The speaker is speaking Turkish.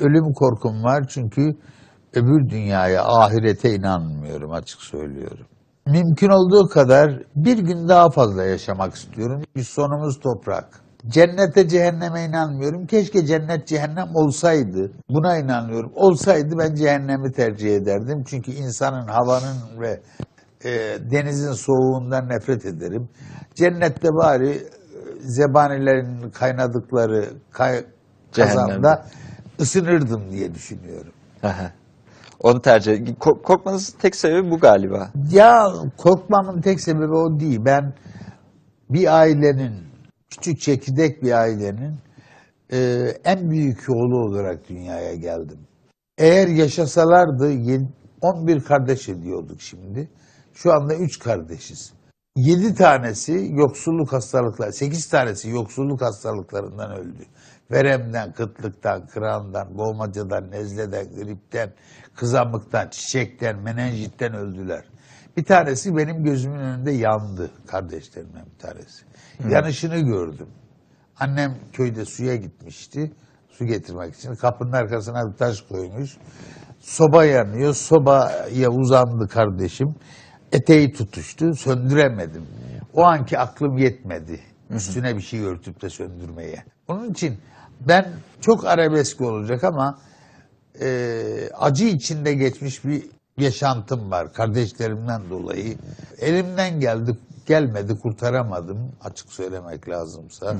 Ölüm korkum var çünkü öbür dünyaya, ahirete inanmıyorum açık söylüyorum. Mümkün olduğu kadar bir gün daha fazla yaşamak istiyorum. Biz sonumuz toprak. Cennete cehenneme inanmıyorum. Keşke cennet cehennem olsaydı. Buna inanıyorum. Olsaydı ben cehennemi tercih ederdim. Çünkü insanın havanın ve e, denizin soğuğundan nefret ederim. Cennette bari e, zebanilerin kaynadıkları kay, kazanda Cehennemde. Isınırdım diye düşünüyorum. Aha. Onu tercih Kork- Korkmanızın tek sebebi bu galiba. Ya korkmamın tek sebebi o değil. Ben bir ailenin, küçük çekirdek bir ailenin e, en büyük oğlu olarak dünyaya geldim. Eğer yaşasalardı yedi- 11 kardeş ediyorduk şimdi. Şu anda 3 kardeşiz. 7 tanesi yoksulluk hastalıklar, 8 tanesi yoksulluk hastalıklarından öldü. Veremden, kıtlıktan, kırandan, boğmacadan, nezleden, gripten, kızamıktan, çiçekten, menenjitten öldüler. Bir tanesi benim gözümün önünde yandı kardeşlerimden bir tanesi. Yanışını gördüm. Annem köyde suya gitmişti. Su getirmek için. Kapının arkasına bir taş koymuş. Soba yanıyor. Sobaya uzandı kardeşim. Eteği tutuştu. Söndüremedim. O anki aklım yetmedi. Üstüne bir şey örtüp de söndürmeye. Onun için ben çok arabesk olacak ama e, acı içinde geçmiş bir yaşantım var kardeşlerimden dolayı. Elimden geldi, gelmedi, kurtaramadım açık söylemek lazımsa.